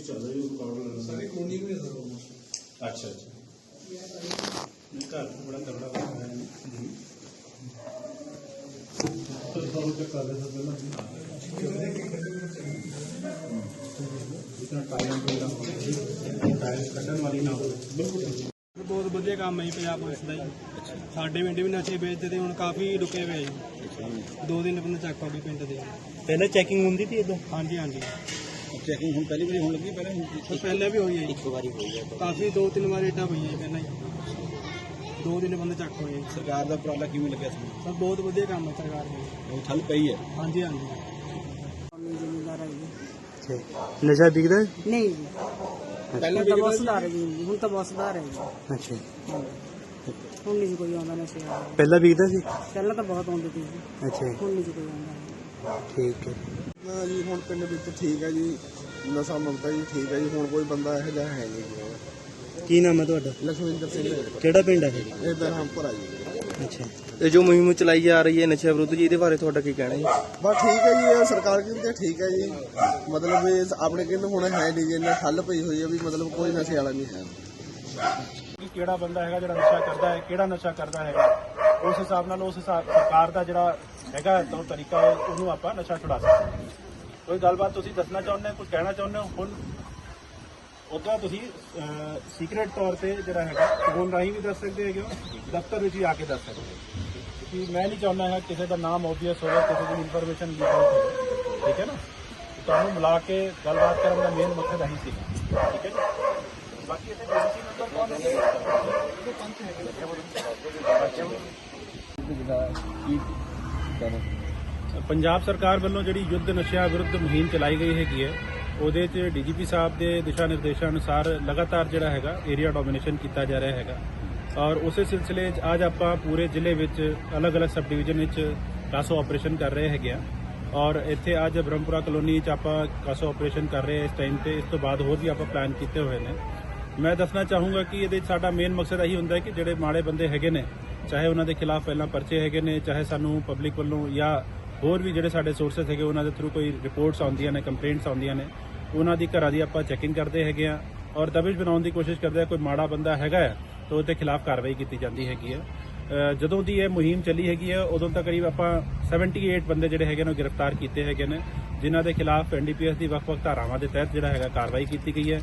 Case ਚੱਲ ਰਿਹਾ ਉਹ ਕਾਰਡ ਲੈਣਾ ਸਾਰੇ ਕੋਨੀ ਵੀ ਸਰ ਅੱਛਾ ਅੱਛਾ। ਨਹੀਂ ਘਰ ਤੋਂ ਬੜਾ ਤਗੜਾ ਹੋਇਆ ਹੈ। ਜੀ ਤਾਂ ਤੁਹਾਨੂੰ ਚੱਕ ਕਰ ਰਿਹਾ ਪਹਿਲਾਂ। ਇਤਨਾ ਟਾਈਮ ਪਹਿਲਾਂ ਟਾਈਮ ਕੱਢਣ ਵਾਲੀ ਨਾ ਹੋਵੇ ਬਿਲਕੁਲ ਬਹੁਤ ਵਧੀਆ ਕੰਮ ਹੈ ਜੀ ਪੰਜਾਬ ਪੁਲਿਸ ਦਾ ਜੀ। ਸਾਡੇ ਪਿੰਡ ਵੀ ਨਸ਼ੇ ਵੇਚਦੇ ਤੇ ਹੁਣ ਕਾਫੀ ਰੁਕੇ ਹੋਏ ਜੀ। ਦੋ ਦਿਨ ਬੰਦੇ ਚੱਕ ਹੋ ਗਏ ਪਿੰਡ ਦੇ। ਪਹਿਲਾਂ ਚੈਕਿੰਗ ਹੁੰਦੀ ਸੀ ਇਦੋਂ? ਹਾਂਜੀ ਹਾਂਜੀ। ਚੈਕਿੰਗ ਹੁਣ ਪਹਿਲੀ ਵਾਰੀ ਹੋਣ ਲੱਗੀ ਪਹਿਲਾਂ ਪਰ ਪਹਿਲਾਂ ਵੀ ਹੋਈ ਹੈ ਜੀ। ਇੱਕ ਵਾਰੀ ਹੋਈ ਹੈ। ਕਾਫੀ ਦੋ ਤਿੰਨ ਵਾਰ ਏਟਾਂ ਪਈਆਂ ਜੀ ਪਹਿਲਾਂ ਹੀ। ਦੋ ਦਿਨ ਬੰਦੇ ਚੱਕ ਹੋਏ ਜੀ। ਸਰਕਾਰ ਦਾ ਉਪਰਾਲਾ ਕਿਵੇਂ ਲੱਗਿਆ ਤੁਹਾਨੂੰ? ਸਭ ਬਹੁਤ ਵਧੀਆ ਕੰਮ ਹੈ ਸਰਕਾਰ ਦਾ। ਉਹ ਠੱਲ ਪਈ ਹੈ? ਹਾਂਜੀ ਹਾਂਜੀ। ਜ਼ਿਮੀਦਾਰ ਹੈ ਜੀ ਨਸ਼ਾ ਵਿਕਦਾ ਨਹੀਂ ਜੀ। ਪਹਿਲਾਂ ਹੁਣ ਤਾਂ ਬਹੁਤ ਸੁਧਾਰ ਹੈ ਜੀ। ਹੁਣ ਤਾਂ ਬਹੁਤ ਸੁਧਾਰ ਹੈ ਜੀ। ਅੱਛਾ। ਹੁਣ ਨਹੀਂ ਜੀ ਕੋਈ ਆਉਂਦਾ ਨਸ਼ੇ ਵਾਲਾ। ਪਹਿਲਾਂ ਵਿਕਦਾ ਸੀ? ਪਹਿਲਾਂ ਤਾਂ ਬਹੁਤ ਆਉਂਦੇ ਸੀ ਜੀ। ਅੱਛਾ। ਹੁਣ ਨਹੀਂ ਜੀ ਕੋਈ ਆਉਂਦਾ। ਠੀਕ ਹੈ। ਨਾ ਜੀ ਹੁਣ ਪਿੰਡ ਵਿੱਚ ਠੀਕ ਹੈ ਜੀ। ਨਸ਼ਾ ਮੁਕਤਾ ਜੀ ਠੀਕ ਹੈ ਜੀ ਹੁਣ ਕੋਈ ਬੰਦਾ ਇਹੋ ਜਿਹਾ ਹੈ ਨਹੀਂ ਜੀ। ਕੀ ਨਾਮ ਹੈ ਤੁਹਾਡਾ? ਲਖਵਿੰਦਰ ਸਿੰਘ ਕਿਹੜਾ ਪਿੰਡ ਹੈ ਇਹ? ਇਹ ਬਰਹਮਪੁਰ ਆ ਜੀ। ਅੱਛਾ। ਇਹ ਜੋ ਮੁਹਿੰਮ ਚਲਾਈ ਜਾ ਰਹੀ ਹੈ ਨਸ਼ਾ ਵਿਰੁੱਧ ਜੀ ਇਹਦੇ ਬਾਰੇ ਤੁਹਾਡਾ ਕੀ ਕਹਿਣਾ ਹੈ ਬਸ ਠੀਕ ਹੈ ਜੀ ਇਹ ਸਰਕਾਰ ਕਹਿੰਦੀ ਠੀਕ ਹੈ ਜੀ। ਮਤਲਬ ਇਹ ਆਪਣੇ ਕਹਿੰਦੇ ਹੁਣ ਹੈ ਨਹੀਂ ਜੀ ਇਹਨਾਂ ਠੱਲ ਪਈ ਹੋਈ ਹੈ ਵੀ ਮਤਲਬ ਕੋਈ ਨਸ਼ੇ ਵਾਲਾ ਨਹੀਂ ਹੈ। ਕਿ ਕਿਹੜਾ ਬੰਦਾ ਹੈਗਾ ਜਿਹੜਾ ਨਸ਼ਾ ਕਰਦਾ ਹੈ ਕਿਹੜਾ ਨਸ਼ਾ ਕਰਦਾ ਹੈਗਾ? ਉਸ ਹਿਸਾਬ ਨਾਲ ਉਸ ਹਿਸਾਬ ਸਰਕਾਰ ਦਾ ਜਿਹੜਾ ਹੈਗਾ ਤੌਰ ਤਰੀਕਾ ਹੈ, ਉਹਨੂੰ ਆਪਾਂ ਨਸ਼ਾ ਛੁਡਾ ਸਕਦੇ ਹਾਂ। ਕੋਈ ਗੱਲਬਾਤ ਤੁਸੀਂ ਦੱਸਣਾ ਚਾਹੁੰਦੇ ਹੋ ਕੁਝ ਕਹਿਣਾ ਚਾਹੁੰਦੇ ਹੋ ਹੁਣ ਉਦੋਂ ਤੁਸੀਂ ਸੀਕ੍ਰੀਟ ਤੌਰ ਤੇ ਜਿਹੜਾ ਹੈਗਾ ਫੋਨ ਰਾਹੀਂ ਵੀ ਦੱਸ ਸਕਦੇ ਹੈਗੇ ਹੋ ਦਫ਼ਤਰ ਵਿੱਚ ਵੀ ਆ ਕੇ ਦੱਸ ਸਕਦੇ ਹੋ ਕਿਉਂਕਿ ਮੈਂ ਨਹੀਂ ਚਾਹੁੰਦਾ ਹੈ ਕਿਸੇ ਦਾ ਨਾਮ ਆਬਵੀਅਸ ਹੋਵੇ ਕਿਸੇ ਦੀ ਇਨਫੋਰਮੇਸ਼ਨ ਲੀਕ ਹੋਵੇ ਠੀਕ ਹੈ ਨਾ ਤੁਹਾਨੂੰ ਮਿਲਾ ਕੇ ਗੱਲਬਾਤ ਕਰਨ ਦਾ ਮੇਨ ਮਕਸਦ ਇਹੀ ਸੀਗਾ ਠੀਕ ਹੈ ਬਾਕੀ ਇੱਥੇ ਡੀਸੀ ਨੰਬਰ ਕੌਣ ਹੈ ਇਹਦੇ ਪੰਚ ਹੈਗੇ ਨੇ ਪੰਜਾਬ ਸਰਕਾਰ ਵੱਲੋਂ ਜਿਹੜੀ ਯੁੱਧ ਨਸ਼ਿਆਂ ਵਿਰੁੱਧ ਮੁਹਿੰਮ ਚਲਾਈ ਗਈ ਹੈਗੀ ਹੈ, ਉਹਦੇ 'ਚ ਡੀਜੀਪੀ ਸਾਹਿਬ ਦੇ ਦਿਸ਼ਾ ਨਿਰਦੇਸ਼ਾਂ ਅਨੁਸਾਰ ਲਗਾਤਾਰ ਜਿਹੜਾ ਹੈਗਾ ਏਰੀਆ ਡੋਮੀਨੇਸ਼ਨ ਕੀਤਾ ਜਾ ਰਿਹਾ ਹੈਗਾ। ਔਰ ਉਸੇ ਸਿਲਸਿਲੇ 'ਚ ਅੱਜ ਆਪਾਂ ਪੂਰੇ ਜ਼ਿਲ੍ਹੇ ਵਿੱਚ ਅਲੱਗ-ਅਲੱਗ ਸਬ ਡਿਵੀਜ਼ਨ ਵਿੱਚ ਕਾਸੋ ਆਪਰੇਸ਼ਨ ਕਰ ਰਹੇ ਹੈਗੇ ਆ। ਔਰ ਇੱਥੇ ਅੱਜ ਬ੍ਰਹਮਪੁਰਾ ਕਲੋਨੀ 'ਚ ਆਪਾਂ ਕਾਸੋ ਆਪਰੇਸ਼ਨ ਕਰ ਰਹੇ ਹਾਂ ਇਸ ਟਾਈਮ ਤੇ, ਇਸ ਤੋਂ ਬਾਅਦ ਹੋਰ ਵੀ ਆਪਾਂ ਪਲਾਨ ਕੀਤੇ ਹੋਏ ਨੇ। ਮੈਂ ਦੱਸਣਾ ਚਾਹੂੰਗਾ ਕਿ ਇਹਦੇ 'ਚ ਸਾਡਾ ਮੇਨ ਮਕਸਦ ਇਹੀ ਹੁੰਦਾ ਹੈ ਕਿ ਜਿਹੜੇ ਮਾੜੇ ਬੰਦੇ ਹੈਗੇ ਨੇ, ਚਾਹੇ ਉਹਨਾਂ ਦੇ ਖਿਲਾਫ ਪਹਿਲਾਂ ਪਰਚੇ ਹੈਗੇ ਨੇ, ਚਾਹੇ ਸਾਨੂੰ ਪਬਲਿਕ ਵੱਲੋਂ ਜਾਂ ਹੋਰ ਵੀ ਜਿਹੜੇ ਸਾਡੇ ਸੋਰਸਸ ਹੈਗੇ, ਉਹਨਾਂ ਦੇ ਥਰੂ ਕੋਈ ਰਿਪੋਰਟਸ ਆਉਂਦੀਆਂ ਨੇ ਕੰਪਲੇਂਟਸ ਆਉਂਦੀਆਂ ਨੇ, ਉਹਨਾਂ ਦੀ ਘਰਾਂ ਦੀ ਆਪਾਂ ਚੈਕਿੰਗ ਕਰਦੇ ਹੈਗੇ ਆ ਔਰ ਦਬਿਸ਼ ਬਣਾਉਣ ਦੀ ਕੋਸ਼ਿਸ਼ ਕਰਦੇ ਆ, ਕੋਈ ਮਾੜਾ ਬੰਦਾ ਹੈਗਾ ਹੈ, ਤਾਂ ਉਹਦੇ ਖਿਲਾਫ ਕਾਰਵਾਈ ਕੀਤੀ ਜਾਂਦੀ ਹੈਗੀ ਹੈ। ਜਦੋਂ ਦੀ ਇਹ ਮੁਹਿੰਮ ਚੱਲੀ ਹੈਗੀ ਹੈ, ਉਦੋਂ ਤੱਕ ਕਰੀਬ ਆਪਾਂ 78 ਬੰਦੇ ਜਿਹੜੇ ਹੈਗੇ ਨੇ ਉਹ ਗ੍ਰਿਫਤਾਰ ਕੀਤੇ ਹੈਗੇ ਨੇ, ਜਿਨ੍ਹਾਂ ਦੇ ਖਿਲਾਫ ਐਨਡੀਪੀਐਸ ਦੀ ਵੱਖ-ਵੱਖ ਧਾਰਾਵਾਂ ਦੇ ਤਹਿਤ ਜਿਹੜਾ ਹੈਗਾ ਕਾਰਵਾਈ ਕੀਤੀ ਗਈ ਹੈ।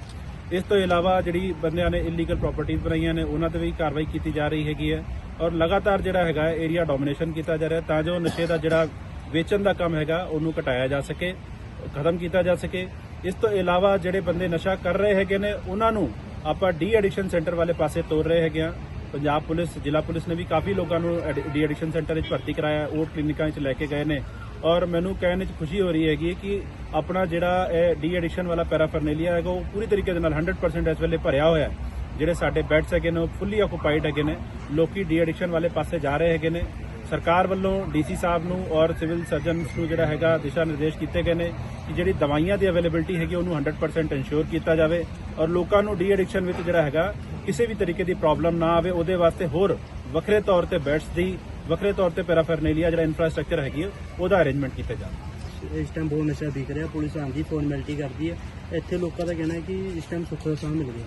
ਇਸ ਤੋਂ ਇਲਾਵਾ ਜਿਹੜੀ ਬੰਦਿਆਂ ਨੇ ਇਲੀਗਲ ਪ੍ਰਾਪਰਟੀਆਂ ਬਣਾਈਆਂ ਨੇ, ਉਹਨਾਂ ਤੇ ਵੀ ਕਾਰਵਾਈ ਕੀਤੀ ਜਾ ਰਹੀ ਹੈਗੀ ਹੈ ਔਰ ਲਗਾਤਾਰ ਜਿਹੜਾ ਹੈਗਾ ਏਰੀਆ ਡੋਮੀਨੇਸ਼ਨ ਕੀਤਾ ਜਾ ਰਿਹਾ, ਤਾਂ ਜੋ ਨਸ਼ੇ ਦਾ ਜਿਹੜਾ ਵੇਚਣ ਦਾ ਕੰਮ ਹੈਗਾ, ਉਹਨੂੰ ਘਟਾਇਆ ਜਾ ਸਕੇ, ਖਤਮ ਕੀਤਾ ਜਾ ਸਕੇ। ਇਸ ਤੋਂ ਇਲਾਵਾ ਜਿਹੜੇ ਬੰਦੇ ਨਸ਼ਾ ਕਰ ਰਹੇ ਹੈਗੇ ਨੇ, ਉਹਨਾਂ ਨੂੰ ਆਪਾਂ ਡੀ ਐਡਿਕਸ਼ਨ ਸੈਂਟਰ ਵਾਲੇ ਪਾਸੇ ਤੋਰ ਰਹੇ ਹੈਗੇ ਆ ਪੰਜਾਬ ਪੁਲਿਸ, ਜ਼ਿਲ੍ਹਾ ਪੁਲਿਸ ਨੇ ਵੀ ਕਾਫੀ ਲੋਕਾਂ ਨੂੰ ਡੀ ਐਡਿਕਸ਼ਨ ਸੈਂਟਰ ਵਿੱਚ ਭਰਤੀ ਕਰਾਇਆ, ਉਹ ਕਲੀਨਿਕਾਂ ਵਿੱਚ ਲੈ ਕੇ ਗਏ ਨੇ। ਔਰ ਮੈਨੂੰ ਕਹਿਣ ਵਿੱਚ ਖੁਸ਼ੀ ਹੋ ਰਹੀ ਹੈਗੀ ਕਿ ਆਪਣਾ ਜਿਹੜਾ ਇਹ ਡੀ ਐਡਿਕਸ਼ਨ ਵਾਲਾ ਪੈਰਾਫਰਨੇਲੀਆ ਹੈਗਾ, ਉਹ ਪੂਰੀ ਤਰੀਕੇ ਦੇ ਨਾਲ 100% ਇਸ ਵੇਲੇ ਭਰਿਆ ਹੋਇਆ ਹੈ। ਜਿਹੜੇ ਸਾਡੇ ਬੈਡਸ ਹੈਗੇ ਨੇ, ਉਹ ਫੁੱਲੀ ਆਕੂਪਾਈਡ ਹੈਗੇ ਨੇ। ਲੋਕੀ ਡੀ ਐਡਿਕਸ਼ਨ ਵਾਲੇ ਪਾਸੇ ਜਾ ਰਹੇ ਹੈਗੇ ਨੇ। ਸਰਕਾਰ ਵੱਲੋਂ ਡੀਸੀ ਸਾਹਿਬ ਨੂੰ ਔਰ ਸਿਵਲ ਸਰਜਨਸ ਨੂੰ ਜਿਹੜਾ ਹੈਗਾ ਦਿਸ਼ਾ ਨਿਰਦੇਸ਼ ਕੀਤੇ ਗਏ ਨੇ ਕਿ ਜਿਹੜੀ ਦਵਾਈਆਂ ਦੀ ਅਵੇਲੇਬਿਲਟੀ ਹੈਗੀ ਉਹਨੂੰ 100% ਇਨਸ਼ੋਰ ਕੀਤਾ ਜਾਵੇ ਔਰ ਲੋਕਾਂ ਨੂੰ ਡੀ ਐਡਿਕਸ਼ਨ ਵਿੱਚ ਜਿਹੜਾ ਹੈਗਾ ਕਿਸੇ ਵੀ ਤਰੀਕੇ ਦੀ ਪ੍ਰੋਬਲਮ ਨਾ ਆਵੇ, ਉਹਦੇ ਵਾਸਤੇ ਹੋਰ ਵੱਖਰੇ ਤੌਰ ਤੇ ਬੈਡਸ ਦੀ, ਵੱਖਰੇ ਤੌਰ ਤੇ ਪੈਰਾਫਰਨੇਲੀਆ ਜਿਹੜਾ ਇਨਫਰਾਸਟ੍ਰਕਚਰ ਹੈਗੀ ਉਹਦਾ ਅਰੇਂਜਮੈਂਟ ਕੀਤਾ ਜਾਵੇ ਇਸ ਟਾਈਮ ਬਹੁਤ ਨਸ਼ਾ ਵਿਕ ਰਿਹਾ, ਪੁਲਿਸ ਆਂਦੀ ਫਾਰਮੈਲਿਟੀ ਕਰਦੀ ਹੈ। ਇੱਥੇ ਲੋਕਾਂ ਦਾ ਕਹਿਣਾ ਹੈ ਕਿ ਇਸ ਟਾਈਮ ਸੁੱਖ ਦਾ ਸਾਹ ਮਿਲ ਗਿਆ।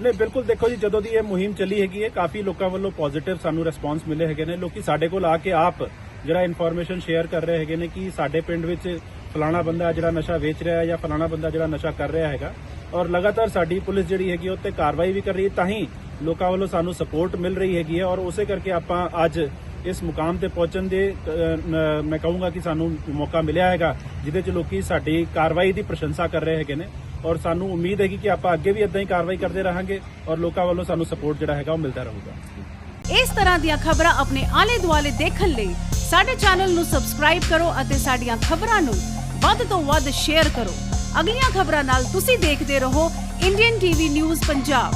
ਨਹੀਂ, ਬਿਲਕੁਲ ਦੇਖੋ ਜੀ, ਜਦੋਂ ਦੀ ਇਹ ਮੁਹਿੰਮ ਚੱਲੀ ਹੈਗੀ ਹੈ, ਕਾਫੀ ਲੋਕਾਂ ਵੱਲੋਂ ਪੋਜ਼ਿਟਿਵ ਸਾਨੂੰ ਰਿਸਪਾਂਸ ਮਿਲੇ ਹੈਗੇ ਨੇ। ਲੋਕੀ ਸਾਡੇ ਕੋਲ ਆ ਕੇ ਆਪ ਜਿਹੜਾ ਇਨਫੋਰਮੇਸ਼ਨ ਸ਼ੇਅਰ ਕਰ ਰਹੇ ਹੈਗੇ ਨੇ ਕਿ ਸਾਡੇ ਪਿੰਡ ਵਿੱਚ ਫਲਾਣਾ ਬੰਦਾ ਜਿਹੜਾ ਨਸ਼ਾ ਵੇਚ ਰਿਹਾ ਹੈ ਜਾਂ ਫਲਾਣਾ ਬੰਦਾ ਜਿਹੜਾ ਨਸ਼ਾ ਕਰ ਰਿਹਾ ਹੈਗਾ। ਔਰ ਲਗਾਤਾਰ ਸਾਡੀ ਪੁਲਿਸ ਜਿਹੜੀ ਹੈਗੀ ਉਹ ਤੇ ਕਾਰਵਾਈ ਵੀ ਕਰ ਰਹੀ ਹੈ, ਤਾਂ ਹੀ ਲੋਕਾਂ ਵੱਲੋਂ ਸਾਨੂੰ ਸਪੋਰਟ ਮਿਲ ਰਹੀ ਹੈਗੀ ਹੈ। ਔਰ ਉਸੇ ਕਰਕੇ ਆਪਾਂ ਅੱਜ ਇਸ ਮੁਕਾਮ ਤੇ ਪਹੁੰਚਣ ਦੇ ਮੈਂ ਕਹੂੰਗਾ ਕਿ ਸਾਨੂੰ ਮੌਕਾ ਮਿਲਿਆ ਹੈਗਾ, ਜਿਹਦੇ ਚ ਲੋਕੀ ਸਾਡੀ ਕਾਰਵਾਈ ਦੀ ਪ੍ਰਸ਼ੰਸਾ ਕਰ ਰਹੇ ਹੈਗੇ ਨੇ। ਔਰ ਸਾਨੂੰ ਉਮੀਦ ਹੈਗੀ ਕਿ ਆਪਾਂ ਅੱਗੇ ਵੀ ਇਦਾਂ ਹੀ ਕਾਰਵਾਈ ਕਰਦੇ ਰਹਾਂਗੇ ਔਰ ਲੋਕਾਂ ਵੱਲੋਂ ਸਾਨੂੰ ਸਪੋਰਟ ਜਿਹੜਾ ਹੈਗਾ ਉਹ ਮਿਲਦਾ ਰਹੂਗਾ। ਇਸ ਤਰ੍ਹਾਂ ਦੀਆਂ ਖਬਰਾਂ ਆਪਣੇ ਆਲੇ ਦੁਆਲੇ ਦੇਖਣ ਲਈ ਸਾਡੇ ਚੈਨਲ ਨੂੰ ਸਬਸਕ੍ਰਾਈਬ ਕਰੋ ਅਤੇ ਸਾਡੀਆਂ ਖਬਰਾਂ ਨੂੰ ਵੱਧ ਤੋਂ ਵੱਧ ਸ਼ੇਅਰ ਕਰੋ। ਅਗਲੀਆਂ ਖਬਰਾਂ ਨਾਲ ਤੁਸੀਂ ਦੇਖਦੇ ਰਹੋ ਇੰਡੀਅਨ ਟੀਵੀ ਨਿਊਜ਼ ਪੰਜਾਬ।